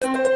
আনন্দ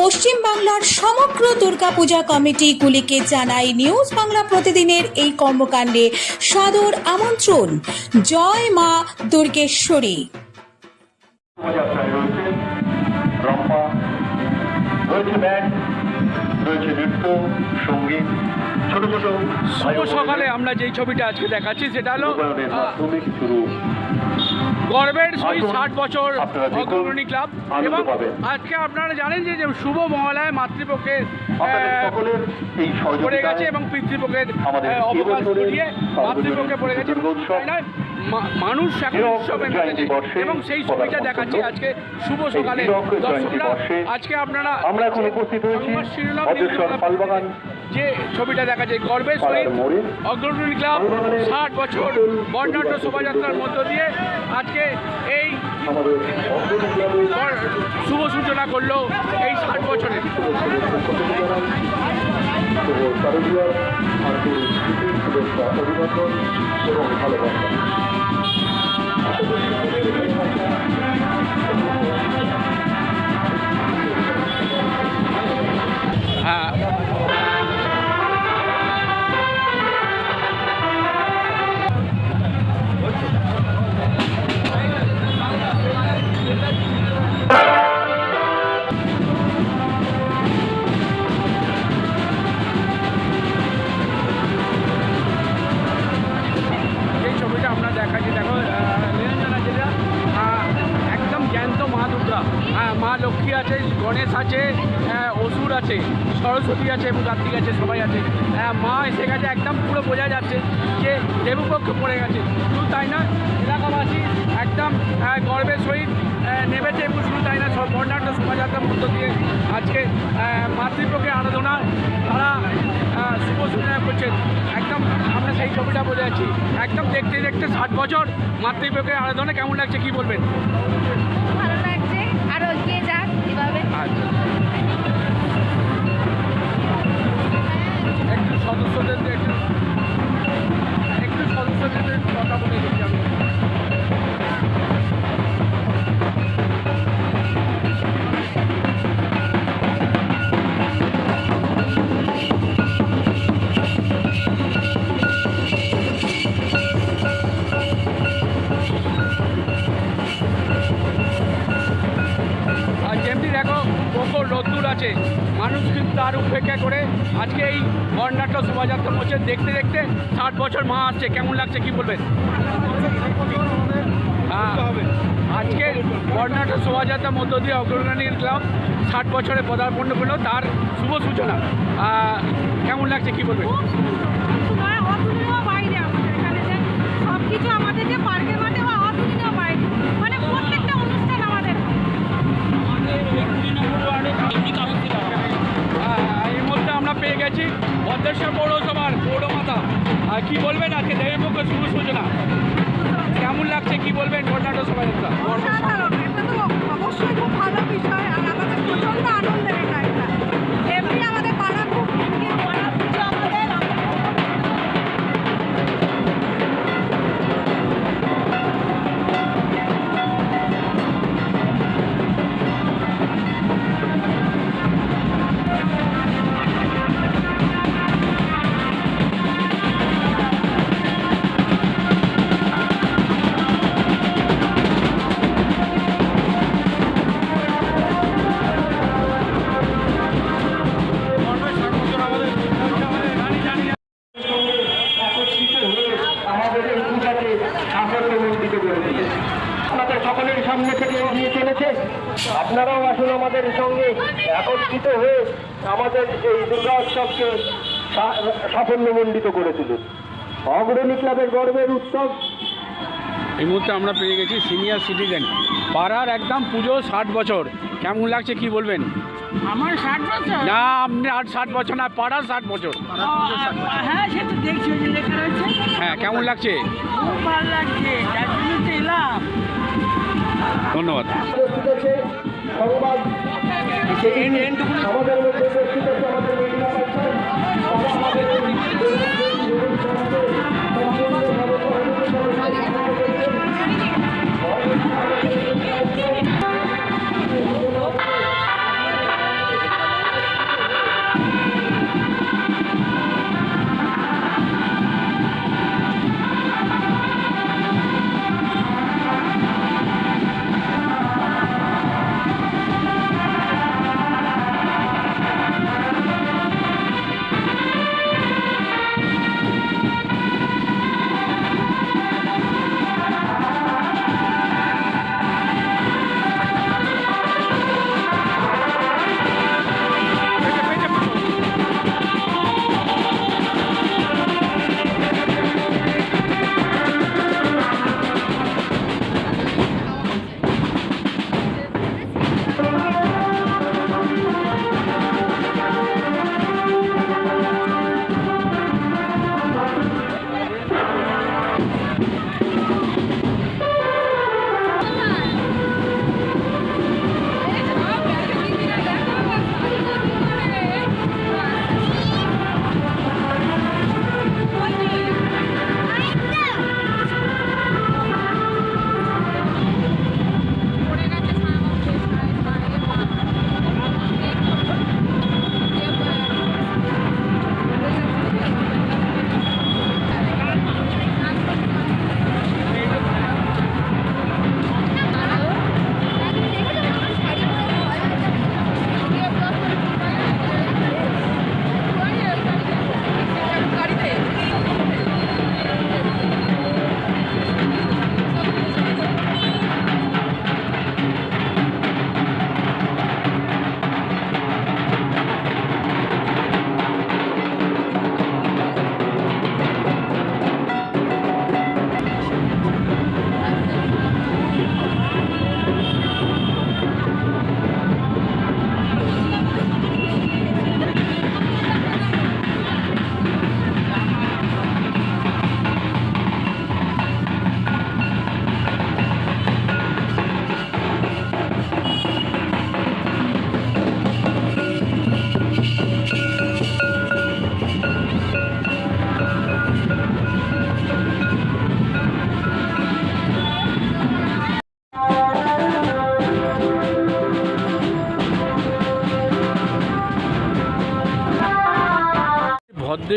পশ্চিম বাংলার সমগ্র দুর্গাপূজা কমিটিগুলিকে জানাই নিউজ বাংলা প্রতিদিনের এই কর্মকাণ্ডে সাদর আমন্ত্রণ। জয় মা দুর্গেশ্বরী। সকালে আমরা যেই ছবিটা আজকে দেখাচ্ছি সেটা হলো গর্বের সহিত ষাট বছর অগ্রণী ক্লাব। এবং আজকে আপনারা জানেন যে শুভ মহালয় মাতৃপক্ষের পড়ে গেছে এবং পিতৃপক্ষের অবকাশ ঘুরিয়ে মাতৃপক্ষে পড়ে গেছে। মানুষ এখন উৎসবে মেতেছে এবং সেই ছবিটা দেখাচ্ছি আজকে শুভ সকালে। দর্শকরা আজকে আপনারা আমরা এখন উপস্থিত হয়েছি শিরোনাম যে ছবিটা দেখা যায় গর্বের সহিত অগ্রণী ক্লাব ষাট বছর বর্ণাঢ্য শোভাযাত্রার মধ্য দিয়ে আজকে এই শুভ সূচনা করল এই ষাট অভিনন্দন এবং ভালোবাসা। মা লক্ষ্মী আছে গণেশ আছে আহ, অসুর আছে সরস্বতী আছে এবং কার্তিক আছে সবাই আছে। আহ, মা এসে গেছে একদম পুরো বোঝা যাচ্ছে যে দেবপক্ষ পড়ে গেছে। শুধু তাই না এলাকাবাসী একদম গর্বের সহিত নেমেছে এবং শুধু তাই না সব বর্ণাঢ্য শোভাযাত্রার মধ্য দিয়ে আজকে মাতৃপক্ষের আরাধনা তারা শুভ সূচনা করছেন। একদম আমরা সেই ছবিটা বোঝা যাচ্ছি। একদম দেখতে দেখতে ষাট বছর মাতৃপক্ষের আরাধনা কেমন লাগছে কি বলবেন? আচ্ছা। একটু সদস্যদের একটু একটু সদস্যদের কথা বলে দিচ্ছি আমি। মানুষ কিন্তু তার উপেক্ষা করে আজকে এই বর্ণাট্য শোভাযাত্রা মঞ্চে দেখতে দেখতে ষাট বছর মা আসছে। কেমন লাগছে, কি বলবেন? হ্যাঁ আজকে বর্ণাট্য শোভাযাত্রার মধ্য দিয়ে অগ্রগণী ক্লাব ষাট বছরে পদার্পণ করল, তার শুভ সূচনা। কেমন লাগছে, কি বলবেন? আপনারাও আসুন আমাদের সঙ্গে একত্রিত হয়ে আমাদের এই দুর্গা উৎসবকে সাফল্যমণ্ডিত করে তুলুন। অগ্রণী ক্লাবের গর্বের উৎসব। এই মুহূর্তে আমরা পেয়ে গেছি সিনিয়র সিটিজেন। পাড়ার একদম পুজো ষাট বছর। কেমন লাগছে কি বলবেন? আমার ষাট বছর? না আপনি আর ষাট বছর না পাড়ার ষাট বছর। হ্যাঁ দেখছি হ্যাঁ কেমন লাগছে? খুব ভালো লাগছে। জন্য এলাম। ধন্যবাদ। আমাদের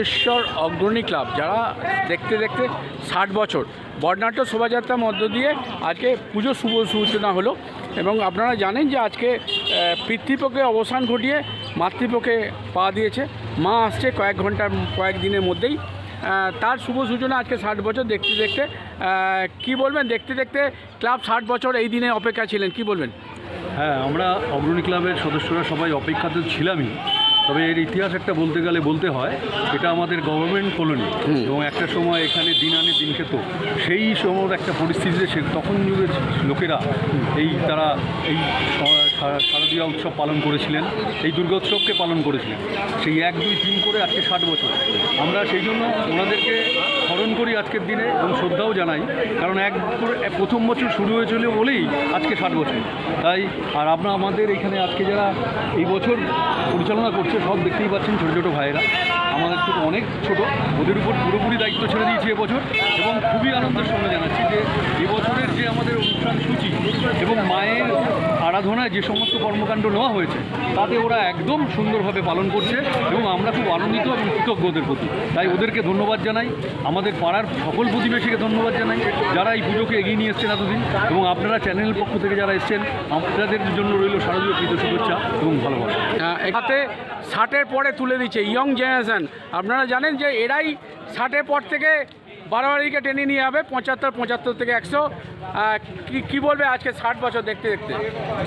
ভদ্রেশ্বর অগ্রণী ক্লাব যারা দেখতে দেখতে ষাট বছর। বর্ণাঢ্য শোভাযাত্রার মধ্য দিয়ে আজকে পুজো শুভ সূচনা হলো এবং আপনারা জানেন যে আজকে পিতৃপক্ষে অবসান ঘটিয়ে মাতৃপক্ষে পা দিয়েছে। মা আসছে কয়েক ঘণ্টার কয়েক দিনের মধ্যেই। তার শুভ সূচনা আজকে ষাট বছর দেখতে দেখতে কি বলবেন? দেখতে দেখতে ক্লাব ষাট বছর এই দিনে অপেক্ষা ছিলেন, কি বলবেন? হ্যাঁ আমরা অগ্রণী ক্লাবের সদস্যরা সবাই অপেক্ষাতে ছিলামই। তবে এর ইতিহাস একটা বলতে গেলে বলতে হয় এটা আমাদের গভর্নমেন্ট কলোনি এবং একটা সময় এখানে দিন আনে দিন খেত। সেই সময় একটা পরিস্থিতিতে সে তখন যুগের লোকেরা এই তারা এই শারদীয়া উৎসব পালন করেছিলেন এই দুর্গোৎসবকে পালন করেছিলেন। সেই এক দুই তিন করে আজকে ষাট বছর। আমরা সেই জন্য ওনাদেরকে করি আজকের দিনে এবং শ্রদ্ধাও জানাই। কারণ এক প্রথম বছর শুরু হয়েছিল বলেই আজকে ষাট বছর। তাই, আর আমরা আমাদের এখানে আজকে যারা এই বছর পরিচালনা করছে, সব দেখতেই পাচ্ছেন ছোটো ছোটো ভাইয়েরা। আমাদের থেকে অনেক ছোট। ওদের উপর পুরোপুরি দায়িত্ব ছেড়ে দিয়েছি এবছর এবং খুবই আনন্দের সঙ্গে জানাচ্ছি যে এবছরের যে আমাদের অনুষ্ঠান সূচি এবং মায়ের আরাধনায় যে সমস্ত কর্মকাণ্ড নেওয়া হয়েছে, তাতে ওরা একদম সুন্দরভাবে পালন করছে এবং আমরা খুব আনন্দিত এবং কৃতজ্ঞ ওদের প্রতি। তাই ওদেরকে ধন্যবাদ জানাই, আমাদের পাড়ার সকল প্রতিবেশীকে ধন্যবাদ জানাই, যারা এই পুজোকে এগিয়ে নিয়ে এসছেন এতদিন এবং আপনারা চ্যানেলের পক্ষ থেকে যারা এসছেন, আপনাদের জন্য রইল শারদীয় প্রীত শুভেচ্ছা এবং ভালোবাসা। এখানে ষাটের পরে তুলে দিচ্ছে, ইয়ং জেনারেশন। আপনারা জানেন যে এরাই ষাটের পর থেকে বাড়াবাড়িকে টেনে নিয়ে যাবে, পঁচাত্তর পঁচাত্তর থেকে একশো। কি কি বলবে আজকে ষাট বছর দেখতে দেখতে?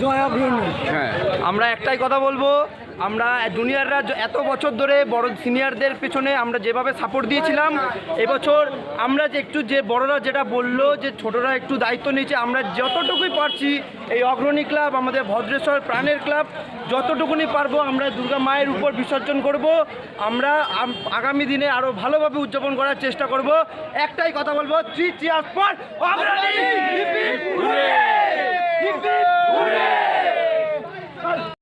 জয় হ্যাঁ আমরা একটাই কথা বলব আমরা জুনিয়ররা এত বছর ধরে বড় সিনিয়রদের পেছনে আমরা যেভাবে সাপোর্ট দিয়েছিলাম এবছর আমরা যে একটু যে বড়রা যেটা বলল যে ছোটরা একটু দায়িত্ব নিয়েছে আমরা যতটুকুই পারছি এই অগ্রণী ক্লাব আমাদের ভদ্রেশ্বর প্রাণের ক্লাব যতটুকুনি পারব আমরা দুর্গা মায়ের উপর বিসর্জন করব আমরা আগামী দিনে আরও ভালোভাবে উদযাপন করার চেষ্টা করব। একটাই কথা বলব three cheer for Agroni! Hip hip ঘুরে হিপ হিপ ঘুরে